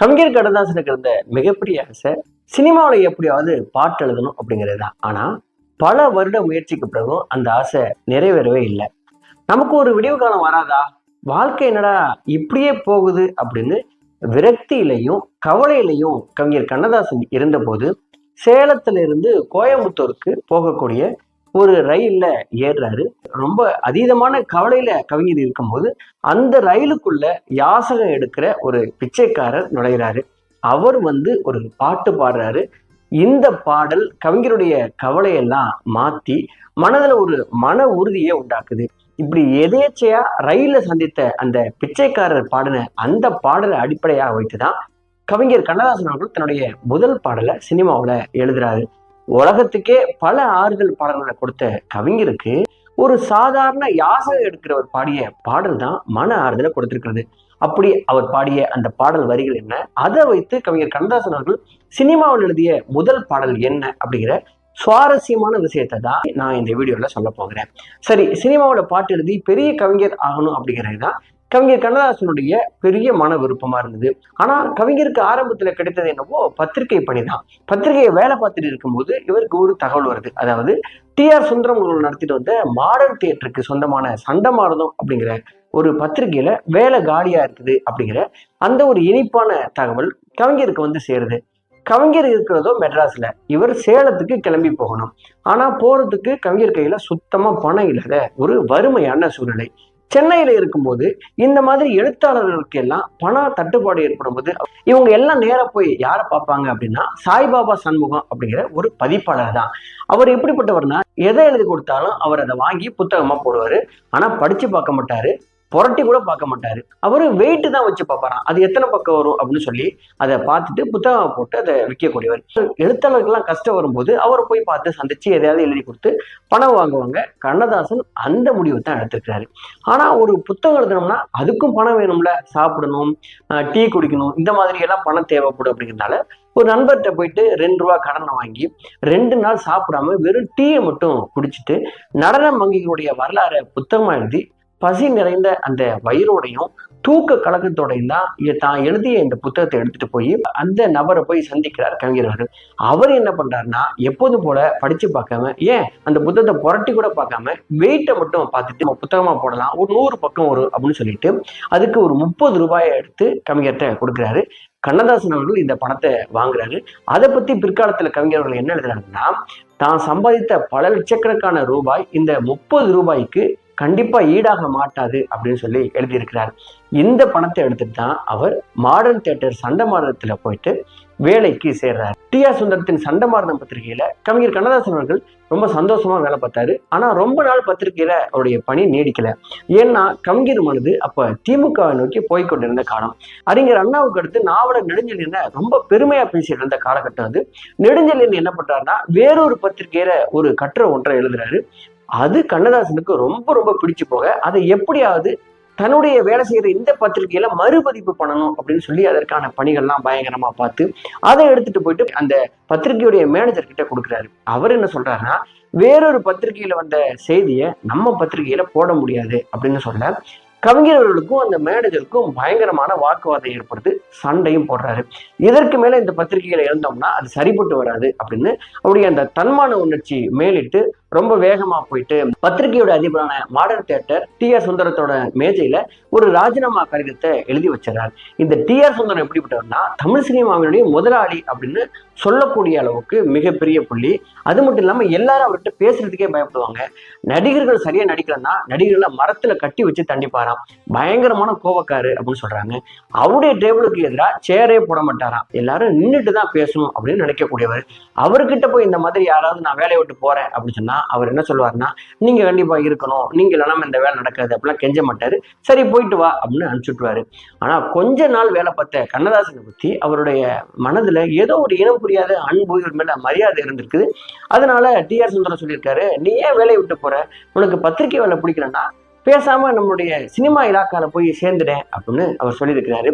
கவிஞர் கடதாசனுக்கு இருந்த மிகப்பெரிய ஆசை சினிமாவில் எப்படியாவது பாட்டு எழுதணும் அப்படிங்கிறது தான் ஆனால் பல வருட முயற்சிக்கு பிறகும் அந்த ஆசை நிறைவேறவே இல்லை. நமக்கு ஒரு விடிவு காலம் வராதா? வாழ்க்கை என்னடா இப்படியே போகுது அப்படின்னு விரக்தியிலையும் கவலையிலையும் கவிஞர் கண்ணதாசன் இருந்தபோது சேலத்துல இருந்து கோயம்புத்தூருக்கு போகக்கூடிய ஒரு ரயில்ல ஏறுறாரு. ரொம்ப அதீதமான கவலையில கவிஞர் இருக்கும்போது அந்த ரயிலுக்குள்ள யாசகம் எடுக்கிற ஒரு பிச்சைக்காரர் நுழைகிறாரு அவர் வந்து ஒரு பாட்டு பாடுறாரு. இந்த பாடல் கவிஞருடைய கவலையெல்லாம் மாத்தி மனதுல ஒரு மன உறுதியை உண்டாக்குது. இப்படி எதேச்சையா ரயில சந்தித்த அந்த பிச்சைக்காரர் பாடின அந்த பாடலை அடிப்படையாக வைத்துதான் கவிஞர் கண்ணதாசன் அவர்கள் தன்னுடைய முதல் பாடலை சினிமாவில் எழுதுறாரு. உலகத்துக்கே பல ஆறுதல் பாடல்களை கொடுத்த கவிஞருக்கு ஒரு சாதாரண யாசகம் எடுக்கிறவர் பாடிய பாடல் தான் மன ஆறுதலை கொடுத்திருக்கிறது. அப்படி அவர் பாடிய அந்த பாடல் வரிகள் என்ன? அதை வைத்து கவிஞர் கண்ணதாசன் அவர்கள் சினிமாவில் எழுதிய முதல் பாடல் என்ன அப்படிங்கிற சுவாரஸ்யமான விஷயத்தை தான் நான் இந்த வீடியோல சொல்ல போகிறேன். சரி சினிமாவோட பாட்டு எழுதி பெரிய கவிஞர் ஆகணும் அப்படிங்கிறது தான் கவிஞர் கண்ணதாசனுடைய பெரிய மன விருப்பமா இருந்தது. ஆனா கவிஞருக்கு ஆரம்பத்துல கிடைத்தது என்னவோ பத்திரிகை பணி தான் பத்திரிகையை வேலை பார்த்துட்டு இருக்கும்போது இவருக்கு ஒரு தகவல் வருது. அதாவது டி ஆர் சுந்தரம் அவர்கள் நடத்திட்டு வந்த மாடர்ன் தியேட்டருக்கு சொந்தமான சண்டமாரதம் அப்படிங்கிற ஒரு பத்திரிகையில வேலை காலியா இருக்குது அப்படிங்கிற அந்த ஒரு இனிப்பான தகவல் கவிஞருக்கு வந்து சேருது. கவிஞர் இருக்கிறதோ மெட்ராஸ்ல. இவர் சேலத்துக்கு கிளம்பி போகணும். ஆனா போறதுக்கு கவிஞர் கையில சுத்தமா பணம் இல்லாத ஒரு வறுமையான சூழ்நிலை. சென்னையில் இருக்கும்போது இந்த மாதிரி எழுத்தாளர்களுக்கு எல்லாம் பண தட்டுப்பாடு ஏற்படும் போது இவங்க எல்லாம் நேராக போய் யாரை பார்ப்பாங்க அப்படின்னா சாய்பாபா சண்முகம் அப்படிங்கிற ஒரு பதிப்பாளர் தான். அவர் எப்படிப்பட்டவர்னா எதை எழுதி கொடுத்தாலும் அவர் அதை வாங்கி புத்தகமா போடுவாரு. ஆனா படிச்சு பார்க்க மாட்டார். புரட்டி கூட பார்க்க மாட்டார். அவர் வெயிட் தான் வச்சு பார்ப்பாராம். அது எத்தனை பக்கம் வரும் அப்படின்னு சொல்லி அதை பார்த்துட்டு புத்தகம் போட்டு அதை விற்கக்கூடியவர். எழுத்தாளர்கள்லாம் கஷ்டம் வரும்போது அவரை போய் பார்த்து சந்திச்சு எதையாவது எழுதி கொடுத்து பணம் வாங்குவாங்க. கண்ணதாசன் அந்த முடிவை தான் எடுத்திருக்கிறாரு. ஆனால் ஒரு புத்தகம் எழுதணும்னா அதுக்கும் பணம் வேணும்ல. சாப்பிடணும் டீ குடிக்கணும் இந்த மாதிரி எல்லாம் பணம் தேவைப்படும் அப்படிங்கிறதுனால ஒரு நண்பர்கிட்ட போயிட்டு ரெண்டு ரூபா கடனை வாங்கி ரெண்டு நாள் சாப்பிடாம வெறும் டீயை மட்டும் குடிச்சிட்டு நடன வங்கிகளுடைய வரலாறை புத்தகமாக எழுதி பசி நிறைந்த அந்த வயிறோடையும் தூக்க கலக்கத்தோடையும் தான் தான் எழுதிய இந்த புத்தகத்தை எடுத்துட்டு போய் அந்த நபரை போய் சந்திக்கிறார் கவிஞர் அவர்கள். அவர் என்ன பண்றாருன்னா எப்போதும் போல படிச்சு பார்க்காம ஏன் அந்த புத்தகத்தை புரட்டி கூட பார்க்காம வெயிட்டை மட்டும் பார்த்துட்டு நம்ம புத்தகமா போடலாம் ஒரு நூறு பக்கம் வரும் அப்படின்னு சொல்லிட்டு அதுக்கு ஒரு முப்பது ரூபாயை எடுத்து கவிஞர்கிட்ட கொடுக்குறாரு. கண்ணதாசன் அவர்கள் இந்த பணத்தை வாங்குறாரு. அதை பத்தி பிற்காலத்துல கவிஞர்கள் என்ன எழுதுறாங்கன்னா தான் சம்பாதித்த பல லட்சக்கணக்கான ரூபாய் இந்த முப்பது ரூபாய்க்கு கண்டிப்பா ஈடாக மாட்டாது அப்படின்னு சொல்லி எழுதியிருக்கிறார். இந்த பணத்தை எடுத்துட்டு தான் அவர் மாடர்ன் தியேட்டர் சண்டமாரணத்தில் போயிட்டு வேலைக்கு சேர்றார். டி ஆர் சுந்தரத்தின் சண்டமாரணம் பத்திரிகையில கவிஞர் கண்ணதாசன் அவர்கள் ரொம்ப சந்தோஷமா வேலை பார்த்தாரு. ஆனா ரொம்ப நாள் பத்திரிகையில அவருடைய பணி நீடிக்கல. ஏன்னா கவிஞர் மனது அப்ப திமுகவை நோக்கி போய்க்கொண்டிருந்த காலம். அறிஞர் அண்ணாவுக்கு அடுத்து நாவலர் நெடுஞ்செழியனை ரொம்ப பெருமையா பேசிட்டு இருந்த காலகட்டம் அது. நெடுஞ்செழியன் என்ன பண்றாருன்னா வேறொரு பத்திரிகையில ஒரு கட்டுரை ஒன்றை எழுதுறாரு. அது கண்ணதாசனுக்கு ரொம்ப ரொம்ப பிடிச்சு போக அதை எப்படியாவது தன்னுடைய வேலை செய்கிற இந்த பத்திரிகையில மறுபதிப்பு பண்ணணும் அப்படின்னு சொல்லி அதற்கான பணிகள்லாம் பயங்கரமா பார்த்து அதை எடுத்துட்டு போயிட்டு அந்த பத்திரிகையுடைய மேனேஜர் கிட்ட கொடுக்குறாரு. அவர் என்ன சொல்றாருன்னா வேறொரு பத்திரிகையில வந்த செய்தியை நம்ம பத்திரிகையில போட முடியாது அப்படின்னு சொல்ல கவிஞர்களுக்கும் அந்த மேனேஜருக்கும் பயங்கரமான வாக்குவாதம் ஏற்படுத்து சண்டையும் போடுறாரு. இதற்கு மேல இந்த பத்திரிகையில இருந்தோம்னா அது சரிப்பட்டு வராது அப்படின்னு அவருடைய அந்த தன்மான உணர்ச்சி மேலிட்டு ரொம்ப வேகமா போயிட்டு பத்திரிகையோட அதிபரான மாடர்ன் தியேட்டர் டி ஆர் சுந்தரத்தோட மேஜையில ஒரு ராஜினாமா கடிதத்தை எழுதி வச்சிடறாரு. இந்த டி ஆர் சுந்தரம் எப்படிப்பட்டவர்னா தமிழ் சினிமாவினுடைய முதலாளி அப்படின்னு சொல்லக்கூடிய அளவுக்கு மிகப்பெரிய புள்ளி. அது மட்டும் இல்லாம எல்லாரும் அவர்கிட்ட பேசுறதுக்கே பயப்படுவாங்க. நடிகர்கள் சரியா நடிக்கலன்னா நடிகர்களை மரத்துல கட்டி வச்சு தண்டிப்பாராம். பயங்கரமான கோவக்காரு அப்படின்னு சொல்றாங்க. அவருடைய டேபிளுக்கு எதிராக சேரே போட மாட்டாராம். எல்லாரும் நின்றுட்டு தான் பேசணும் அப்படின்னு நினைக்கக்கூடியவர். அவர்கிட்ட போய் இந்த மாதிரி யாராவது நான் வேலையை விட்டு போறேன் அப்படின்னு சொன்னா அவர் என்ன சொல்லுவார்னா நீங்க கண்டிப்பா இருக்கணும். நீங்க இல்லைன்னா இந்த வேலை நடக்காது. அப்படிலாம் கெஞ்ச மாட்டாரு. சரி போயிட்டு வா. அப்படின்னு அனுப்பிச்சுட்டுவாரு ஆனா கொஞ்ச நாள் வேலை பார்த்த கண்ணதாசனை பத்தி அவருடைய மனதுல ஏதோ ஒரு இனம் புரியாத அன்பு இவர் மேல மரியாதை இருந்திருக்குது. அதனால டிஆர் சுந்தரம் சொல்லியிருக்காரு நீ ஏன் வேலையை விட்டு போற? உனக்கு பத்திரிக்கை வேலை பிடிக்கலன்னா பேசாம நம்மளுடைய சினிமா இலாக்கால போய் சேர்ந்துட்டேன் அப்படின்னு அவர் சொல்லியிருக்கிறாரு.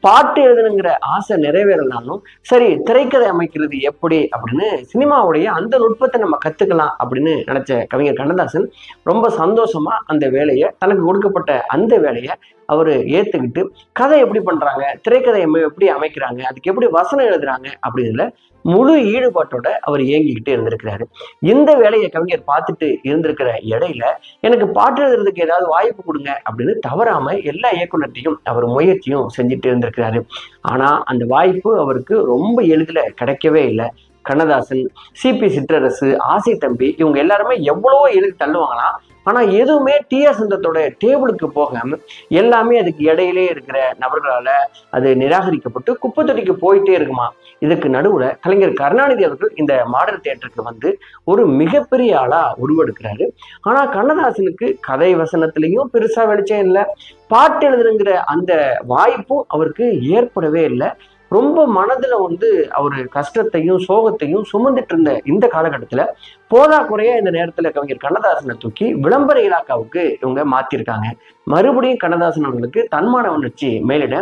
பாட்டு எழுதணுங்கிற ஆசை நிறைவேறினாலும் சரி திரைக்கதை அமைக்கிறது எப்படி அப்படின்னு சினிமாவுடைய அந்த நுட்பத்தை நம்ம கத்துக்கலாம் அப்படின்னு நினைச்ச கவிஞர் கண்ணதாசன் ரொம்ப சந்தோஷமா அந்த வேலையை தனக்கு கொடுக்கப்பட்ட அந்த வேலையை அவர் ஏத்துக்கிட்டு கதை எப்படி பண்றாங்க திரைக்கதை எப்படி அமைக்கிறாங்க அதுக்கு எப்படி வசனம் எழுதுறாங்க அப்படிங்கிறதுல முழு ஈடுபாட்டோட அவர் இயங்கிக்கிட்டு இருந்திருக்கிறாரு. இந்த வேலையை கவிஞர் பார்த்துட்டு இருந்திருக்கிற இடையில எனக்கு பாட்டு எழுதுறதுக்கு ஏதாவது வாய்ப்பு கொடுங்க அப்படின்னு தவறாம எல்லா இயக்குநர்கிட்டையும் அவர் முயற்சியும் செஞ்சுட்டு இருந்திருக்கிறாரு. ஆனா அந்த வாய்ப்பு அவருக்கு ரொம்ப எளிதில் கிடைக்கவே இல்லை. கண்ணதாசன் சிபி சிற்றரசு ஆசை தம்பி இவங்க எல்லாருமே எவ்வளவோ எழுதி தள்ளுவாங்களாம். ஆனா எதுவுமே டிஆர் சுந்தரத்தோட டேபிளுக்கு போக எல்லாமே அதுக்கு இடையிலே இருக்கிற நபர்களால அது நிராகரிக்கப்பட்டு குப்பை தொட்டிக்கு போயிட்டே இருக்குமா? இதுக்கு நடுவுல கலைஞர் கருணாநிதி அவர்கள் இந்த மாடல் தேட்டருக்கு வந்து ஒரு மிகப்பெரிய ஆளா உருவெடுக்கிறாரு. ஆனா கண்ணதாசனுக்கு கதை வசனத்துலேயும் பெருசா வெளிச்சம் இல்லை. பாட்டு எழுதுறங்கிற அந்த வாய்ப்பும் அவருக்கு ஏற்படவே இல்லை. ரொம்ப மனதில் வந்து அவர் கஷ்டத்தையும் சோகத்தையும் சுமந்துட்டு இருந்த இந்த காலகட்டத்தில் போதா குறையா இந்த நேரத்தில் கவிஞர் கண்ணதாசனை தூக்கி விளம்பர இலாக்காவுக்கு இவங்க மாற்றிருக்காங்க மறுபடியும் கண்ணதாசன் அவர்களுக்கு தன்மான உணர்ச்சி மேலிட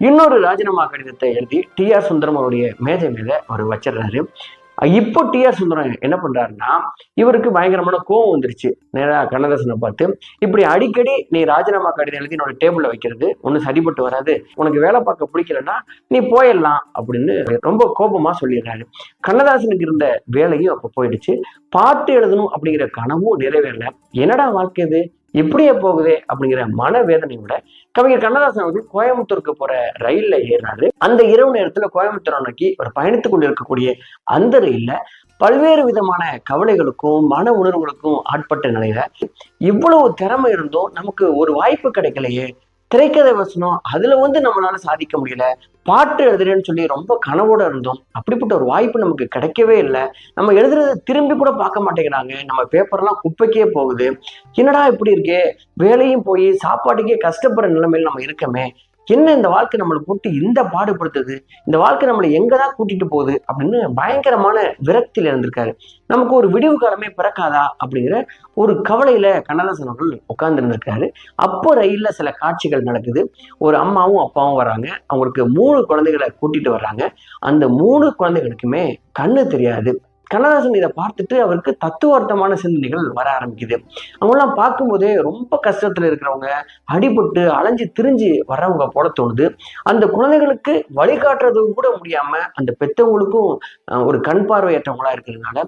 இன்னொரு ராஜினாமா கடிதத்தை எழுதி டி ஆர் சுந்தரம் அவருடைய மேஜை மேலே அவர் வச்சிடுறாரு. இப்போ டி ஆர் சுந்தரம் என்ன பண்றாருன்னா இவருக்கு பயங்கரமான கோவம் வந்துருச்சு. நேராக கண்ணதாசனை பார்த்து இப்படி அடிக்கடி நீ ராஜினாமா கடிதம் எழுதி என்னோட டேபிள்ல வைக்கிறது ஒன்றும் சரிப்பட்டு வராது. உனக்கு வேலை பார்க்க பிடிக்கலன்னா நீ போயிடலாம். அப்படின்னு ரொம்ப கோபமா சொல்லிடுறாரு. கண்ணதாசனுக்கு இருந்த வேலையும் அப்போ போயிடுச்சு. பார்த்து எழுதணும் அப்படிங்கிற கனவும் நிறைவேறல. என்னடா வாழ்க்கை இது? இப்படியே போகுதே அப்படிங்கிற மனவேதனையோட கவிஞர் கண்ணதாசன் அவர்கள் கோயம்புத்தூருக்கு போற ரயில்ல ஏறினாரு அந்த இரவு நேரத்துல கோயம்புத்தூர் நோக்கி ஒரு பயணித்துக் கொண்டிருக்கக்கூடிய அந்த ரயில்ல பல்வேறு விதமான கவலைகளுக்கும் மன உணர்வுகளுக்கும் ஆட்பட்ட நிலையில இவ்வளவு திறமை இருந்தும் நமக்கு ஒரு வாய்ப்பு கிடைக்கலையே. திரைக்கதை வசனம் அதுல வந்து நம்மளால சாதிக்க முடியல. பாட்டு எழுதுறேன்னு சொல்லி ரொம்ப கனவோட இருந்தோம். அப்படிப்பட்ட ஒரு வாய்ப்பு நமக்கு கிடைக்கவே இல்லை. நம்ம எழுதுறதை திரும்பி கூட பார்க்க மாட்டேங்கிறாங்க. நம்ம பேப்பர்லாம் குப்பைக்கே போகுது. என்னடா இப்படி இருக்கே? வேலையும் போய் சாப்பாட்டுக்கே கஷ்டப்படுற நிலைமையில நம்ம இருக்கமே. என்ன இந்த வாழ்க்கை நம்மளை போட்டு இந்த பாடுபடுத்துது? இந்த வாழ்க்கை நம்மளை எங்கதான் கூட்டிட்டு போகுது? அப்படின்னு பயங்கரமான விரக்தியில் இருந்திருக்காரு. நமக்கு ஒரு விடிவு காலமே பிறக்காதா? அப்படிங்கிற ஒரு கவலையில கண்ணதாசன் அவர்கள் உட்கார்ந்து இருந்திருக்காரு. அப்போ ரயில்ல சில காட்சிகள் நடக்குது. ஒரு அம்மாவும் அப்பாவும் வராங்க அவங்களுக்கு மூணு குழந்தைகளை கூட்டிட்டு வர்றாங்க. அந்த மூணு குழந்தைகளுக்குமே கண்ணு தெரியாது. கண்ணதாசன் இதை பார்த்துட்டு அவருக்கு தத்துவார்த்தமான சிந்தனைகள் வர ஆரம்பிக்குது. அவங்களாம் பார்க்கும்போதே ரொம்ப கஷ்டத்தில் இருக்கிறவங்க அடிபட்டு அலைஞ்சு திரிஞ்சு வர்றவங்க போல தோணுது. அந்த குழந்தைகளுக்கு வழிகாட்டுறதும் கூட முடியாம அந்த பெற்றவங்களுக்கும் ஒரு கண் பார்வையற்றவங்களா இருக்கிறதுனால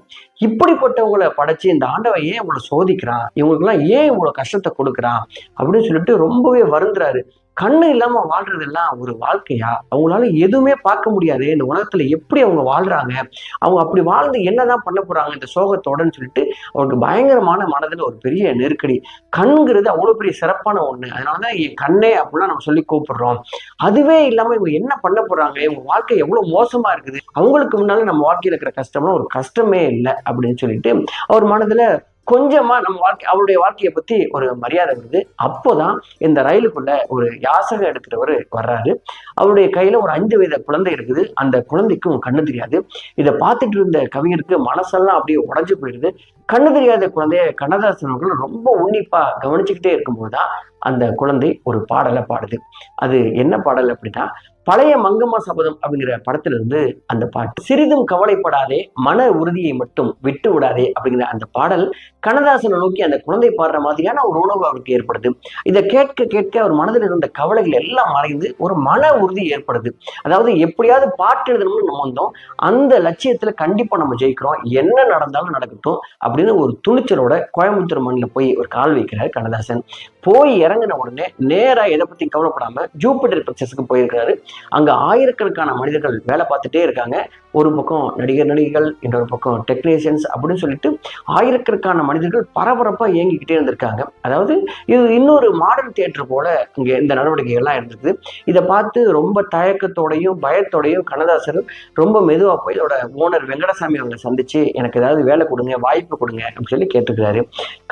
இப்படிப்பட்டவங்களை படைச்சு இந்த ஆண்டவன் ஏன் இவங்களை சோதிக்கிறான்? இவங்களுக்குலாம் ஏன் இவ்வளவு கஷ்டத்தை கொடுக்குறான்? அப்படின்னு சொல்லிட்டு ரொம்பவே வருந்துறாரு. கண்ணு இல்லாம வாழ்றதெல்லாம் ஒரு வாழ்க்கையா? அவங்களால எதுவுமே பார்க்க முடியாது. இந்த உலகத்துல எப்படி அவங்க வாழ்றாங்க? அவங்க அப்படி வாழ்ந்து என்னதான் பண்ண போறாங்க இந்த சோகத்தோடன்னு சொல்லிட்டு அவருக்கு பயங்கரமான மனதில் ஒரு பெரிய நெருக்கடி. கண்ங்கிறது அவ்வளோ பெரிய சிறப்பான ஒண்ணு. அதனாலதான் என் கண்ணே அப்படிலாம் நம்ம சொல்லி கூப்பிடுறோம். அதுவே இல்லாம இவங்க என்ன பண்ண போறாங்க? இவங்க வாழ்க்கை எவ்வளவு மோசமா இருக்குது? அவங்களுக்கு முன்னால நம்ம வாழ்க்கையில் இருக்கிற கஷ்டம்லாம் ஒரு கஷ்டமே இல்லை அப்படின்னு சொல்லிட்டு அவர் மனதுல கொஞ்சமா நம்ம வாழ்க்கை அவருடைய வாழ்க்கையை பத்தி ஒரு மரியாதை வருது அப்போதான் இந்த ரயிலுக்குள்ள ஒரு யாசகம் எடுக்கிறவர் வர்றாரு. அவருடைய கையில ஒரு அஞ்சு வயது குழந்தை இருக்குது. அந்த குழந்தைக்கும் கண்ணு தெரியாது. இதை பார்த்துட்டு இருந்த கவிஞருக்கு மனசெல்லாம் அப்படியே உடைஞ்சு போயிடுது கண்ணு தெரியாத குழந்தைய கண்ணதாசன் அவர்கள் ரொம்ப உன்னிப்பா கவனிச்சுக்கிட்டே இருக்கும்போது தான் அந்த குழந்தை ஒரு பாடலை பாடுது. அது என்ன பாடல் அப்படின்னா பழைய மங்கம்மா சபதம் அப்படிங்கிற படத்துல இருந்து அந்த பாட்டு. சிறிதும் கவலைப்படாதே மன உறுதியை மட்டும் விட்டு விடாதே அப்படிங்கிற அந்த பாடல் கண்ணதாசனை நோக்கி அந்த குழந்தை பாடுற மாதிரியான ஒரு உணவு அவருக்கு ஏற்படுது. இதை கேட்க கேட்க அவர் மனதில் இருந்த கவலைகள் எல்லாம் மறைந்து ஒரு மன உறுதி ஏற்படுது. அதாவது எப்படியாவது பாட்டு எழுதணும்னு நம்ம வந்தோம். அந்த லட்சியத்துல கண்டிப்பா நம்ம ஜெயிக்கிறோம். என்ன நடந்தாலும் நடக்கட்டும் அப்படின்னு ஒரு துணிச்சலோட கோயம்புத்தூர் மண்ணில் போய் ஒரு கால் வைக்கிறார் கண்ணதாசன். போய் இறங்கின உடனே நேராக எதை பத்தி கவலைப்படாம ஜூபிட்டர் பிரச்சஸுக்கு போயிருக்கிறாரு. அங்க ஆயிரக்கணக்கான மனிதர்கள் வேலை பார்த்துட்டே இருக்காங்க. ஒரு பக்கம் நடிகர் நடிகைகள் இன்னொரு பக்கம் டெக்னீஷியன்ஸ் அப்படின்னு சொல்லிட்டு ஆயிரக்கணக்கான மனிதர்கள் பரபரப்பா இயங்கிக்கிட்டே இருந்திருக்காங்க. அதாவது இது இன்னொரு மாடர்ன் தியேட்டர் போல இங்க இந்த நடவடிக்கைகள்லாம் இருந்திருக்குது. இதை பார்த்து ரொம்ப தயக்கத்தோடையும் பயத்தோடையும் கண்ணதாசர் ரொம்ப மெதுவா போய் இதோட ஓனர் வெங்கடசாமி அவங்க சந்திச்சு எனக்கு ஏதாவது வேலை கொடுங்க வாய்ப்பு கொடுங்க அப்படின்னு சொல்லி கேட்டுக்கிறாரு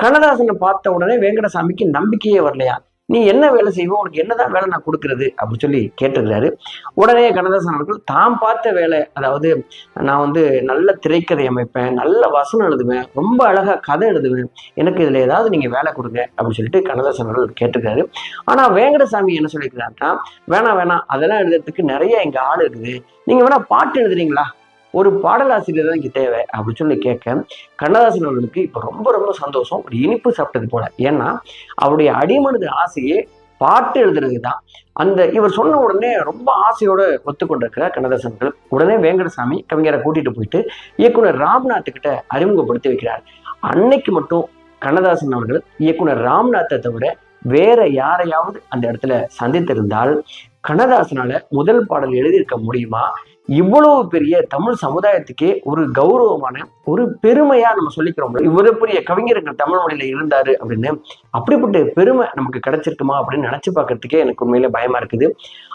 கண்ணதாசனை பார்த்த உடனே வெங்கடசாமிக்கு நம்பிக்கையே வரலையா? நீ என்ன வேலை செய்வோம் உனக்கு என்னதான் வேலை நான் கொடுக்கறது அப்படின்னு சொல்லி கேட்டுக்கிறாரு உடனே கண்ணதாசன் அவர்கள் தாம் பார்த்த வேலை அதாவது நான் வந்து நல்ல திரைக்கதை அமைப்பேன் நல்ல வசனம் எழுதுவேன் ரொம்ப அழகா கதை எழுதுவேன் எனக்கு இதுல ஏதாவது நீங்க வேலை கொடுங்க அப்படின்னு சொல்லிட்டு கண்ணதாசன் அவர்கள் கேட்டிருக்காரு. ஆனா வேங்கடசாமி என்ன சொல்லியிருக்கிறாருன்னா வேணாம் வேணாம் அதெல்லாம் எழுதுறதுக்கு நிறைய எங்க ஆள் இருக்குது. நீங்க வேணா பாட்டு எழுதுறீங்களா? ஒரு பாடலாசிரியர் தான் இங்கே தேவை அப்படின்னு சொல்லி கேட்க கண்ணதாசன் அவர்களுக்கு இப்போ ரொம்ப ரொம்ப சந்தோஷம். ஒரு இனிப்பு சாப்பிட்டது போல. ஏன்னா அவருடைய அடிமனது ஆசையே பாட்டு எழுதுறது தான் அந்த இவர் சொன்ன உடனே ரொம்ப ஆசையோட ஒத்துக்கொண்டிருக்கிறார் கண்ணதாசன்கள் உடனே வேங்கடசாமி கவிஞரை கூட்டிட்டு போயிட்டு இயக்குனர் ராம்நாத் கிட்ட அறிமுகப்படுத்தி வைக்கிறார். அன்னைக்கு மட்டும் கண்ணதாசன் அவர்கள் இயக்குனர் ராம்நாத்தை தவிர வேற யாரையாவது அந்த இடத்துல சந்தித்திருந்தால் கண்ணதாசனால முதல் பாடல் எழுதியிருக்க முடியுமா? இவ்வளவு பெரிய தமிழ் சமுதாயத்துக்கே ஒரு கௌரவமான ஒரு பெருமையா நம்ம சொல்லிக்கிறோம் இவ்வளவு பெரிய கவிஞர்கள் தமிழ் மொழியில இருந்தாரு அப்படின்னு. அப்படிப்பட்ட பெருமை நமக்கு கிடைச்சிருக்குமா அப்படின்னு நினைச்சு பார்க்கறதுக்கே எனக்கு உண்மையில பயமா இருக்குது.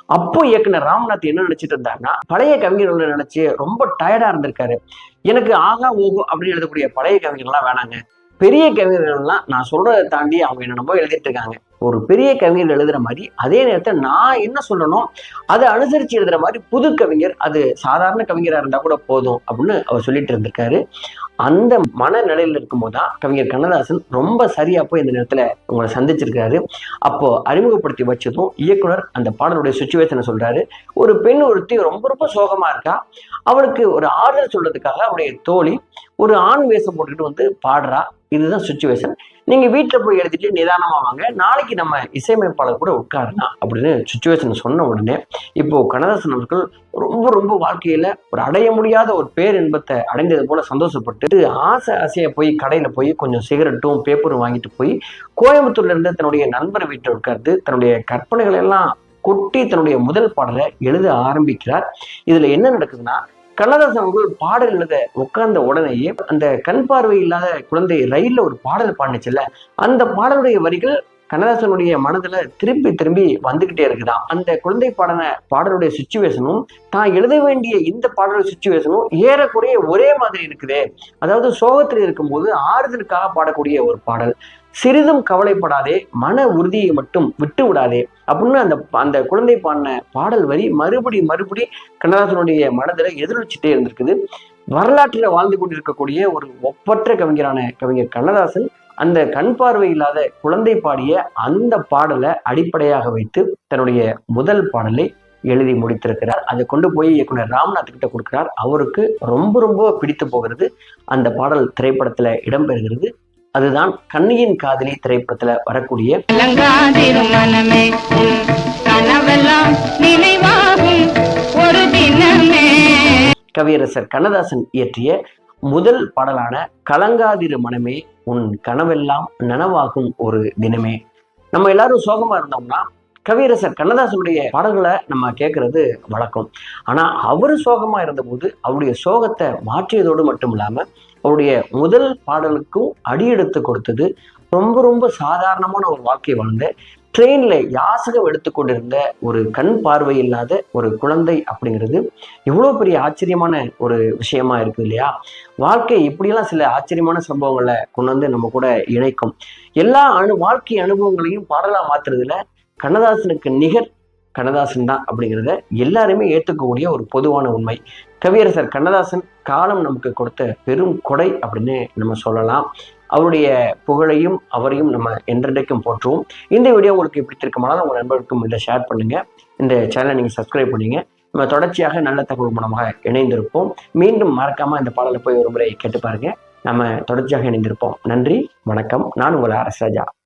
அப்போ இயக்குனர் ராம்நாத் என்ன நினைச்சிட்டு இருந்தாருன்னா பழைய கவிஞர்களை நினைச்சு ரொம்ப டயர்டா இருந்திருக்காரு. எனக்கு ஆகா ஓகோ அப்படின்னு எழுதக்கூடிய பழைய கவிஞர்கள்லாம் வேணாங்க. பெரிய கவிஞர்கள்லாம் நான் சொல்றதை தாண்டி அவங்க என்ன எழுதிட்டு இருக்காங்க ஒரு பெரிய கவிஞர் எழுதுற மாதிரி அதே நேரத்தில் நான் என்ன சொல்லணும்? அதை அனுசரிச்சு எழுதுற மாதிரி புது கவிஞர் அது சாதாரண கவிஞராக இருந்தால் கூட போதும் அப்படின்னு அவர் சொல்லிட்டு இருந்திருக்காரு. அந்த மனநிலையில் இருக்கும்போது தான் கவிஞர் கண்ணதாசன் ரொம்ப சரியாக போய் இந்த நேரத்தில் உங்களை சந்திச்சிருக்காரு. அப்போ அறிமுகப்படுத்தி வச்சதும் இயக்குனர் அந்த பாடலுடைய சுச்சுவேஷனை சொல்கிறாரு ஒரு பெண் ஒருத்தி ரொம்ப ரொம்ப சோகமாக இருக்கா? அவளுக்கு ஒரு ஆறுதல் சொல்றதுக்காக அவருடைய தோழி ஒரு ஆண் வேஷம் போட்டுக்கிட்டு வந்து பாடுறா. இதுதான் சுச்சுவேஷன் நீங்கள் வீட்டில் போய் எழுதிட்டு நிதானமாக வாங்க. நாளைக்கு நம்ம இசையமைப்பாளர் கூட உட்காரலாம் அப்படின்னு சுச்சுவேஷன் சொன்ன உடனே இப்போது கண்ணதாசன் அவர்கள் ரொம்ப ரொம்ப வாழ்க்கையில் ஒரு அடைய முடியாத ஒரு பேர் இன்பத்தை அடைந்தது போல் சந்தோஷப்பட்டு ஆசை ஆசையாக போய் கடையில் போய் கொஞ்சம் சிகரெட்டும் பேப்பரும் வாங்கிட்டு போய் கோயம்புத்தூர்லேருந்து தன்னுடைய நண்பர் வீட்டில் உட்கார்ந்து தன்னுடைய கற்பனைகள் எல்லாம் கொட்டி தன்னுடைய முதல் பாடலை எழுத ஆரம்பிக்கிறார். இதில் என்ன நடக்குதுன்னா கண்ணதாசன் அவர்கள் பாடல் எழுத உட்கார்ந்த உடனேயே அந்த கண் பார்வை இல்லாத குழந்தை ரயில்ல ஒரு பாடல் பாடிச்சுல்ல அந்த பாடலுடைய வரிகள் கண்ணதாசனுடைய மனதுல திரும்பி திரும்பி வந்துகிட்டே இருக்குதான் அந்த குழந்தை பாடன பாடலுடைய சுச்சுவேஷனும் தான் எழுத வேண்டிய இந்த பாடலுடைய சுச்சுவேஷனும் ஏறக்குறைய ஒரே மாதிரி இருக்குதே. அதாவது சோகத்தில் இருக்கும்போது ஆறுதலுக்காக பாடக்கூடிய ஒரு பாடல். சிறிதும் கவலைப்படாதே மன உறுதியை மட்டும் விட்டு விடாதே அப்படின்னு அந்த அந்த குழந்தை பாடின பாடல் வரி மறுபடி மறுபடி கண்ணதாசனுடைய மனதில் எதிரொலிச்சுட்டே இருந்திருக்குது. வரலாற்றில் வாழ்ந்து கொண்டிருக்கக்கூடிய ஒரு ஒப்பற்ற கவிஞரான கவிஞர் கண்ணதாசன் அந்த கண் பார்வை இல்லாத குழந்தை பாடிய அந்த பாடலை அடிப்படையாக வைத்து தன்னுடைய முதல் பாடலை எழுதி முடித்திருக்கிறார். அதை கொண்டு போய் இயக்குனர் ராம்நாத் கிட்ட கொடுக்கிறார். அவருக்கு ரொம்ப ரொம்ப பிடித்து போகிறது. அந்த பாடல் திரைப்படத்தில் இடம்பெறுகிறது. அதுதான் கண்ணியின் காதலி திரைப்படத்துல வரக்கூடிய கவியரசர் கண்ணதாசன் இயற்றிய முதல் பாடலான கலங்காதிரு மனமே உன் கனவெல்லாம் நனவாகும் ஒரு தினமே. நம்ம எல்லாரும் சோகமா இருந்தோம்னா கவியரசர் கண்ணதாசனுடைய பாடல்களை நம்ம கேட்கறது வழக்கம். ஆனால் அவரு சோகமா இருந்தபோது அவருடைய சோகத்தை மாற்றியதோடு மட்டும் இல்லாமல் அவருடைய முதல் பாடலுக்கும் அடியெடுத்து கொடுத்தது ரொம்ப ரொம்ப சாதாரணமான ஒரு வாழ்க்கை வாழ்ந்த ட்ரெயினில் யாசகம் எடுத்துக்கொண்டிருந்த ஒரு கண் பார்வை இல்லாத ஒரு குழந்தை அப்படிங்கிறது எவ்வளோ பெரிய ஆச்சரியமான ஒரு விஷயமா இருக்குது இல்லையா? வாழ்க்கை இப்படியெல்லாம் சில ஆச்சரியமான சம்பவங்களை கொண்டு வந்து நம்ம கூட இணைக்கும். எல்லா அனு வாழ்க்கை அனுபவங்களையும் பாடலாக மாற்றுறதுல கண்ணதாசனுக்கு நிகர் கண்ணதாசன் தான் அப்படிங்கிறத எல்லாருமே ஏற்றுக்கக்கூடிய ஒரு பொதுவான உண்மை. கவியரசர் கண்ணதாசன் காலம் நமக்கு கொடுத்த பெரும் கொடை அப்படின்னு நம்ம சொல்லலாம். அவருடைய புகழையும் அவரையும் நம்ம என்றென்றைக்கும் போற்றுவோம். இந்த வீடியோ உங்களுக்கு பிடித்திருக்குமானால் உங்கள் நண்பர்களுக்கும் இதை ஷேர் பண்ணுங்கள் இந்த சேனலை நீங்கள் சப்ஸ்கிரைப் பண்ணுங்க. நம்ம தொடர்ச்சியாக நல்ல தகவல் மூலமாக இணைந்திருப்போம். மீண்டும் மறக்காமல் இந்த பாடலை போய் ஒரு முறை கேட்டு பாருங்க. நம்ம தொடர்ச்சியாக இணைந்திருப்போம். நன்றி வணக்கம். நான் உங்கள் அரசராஜா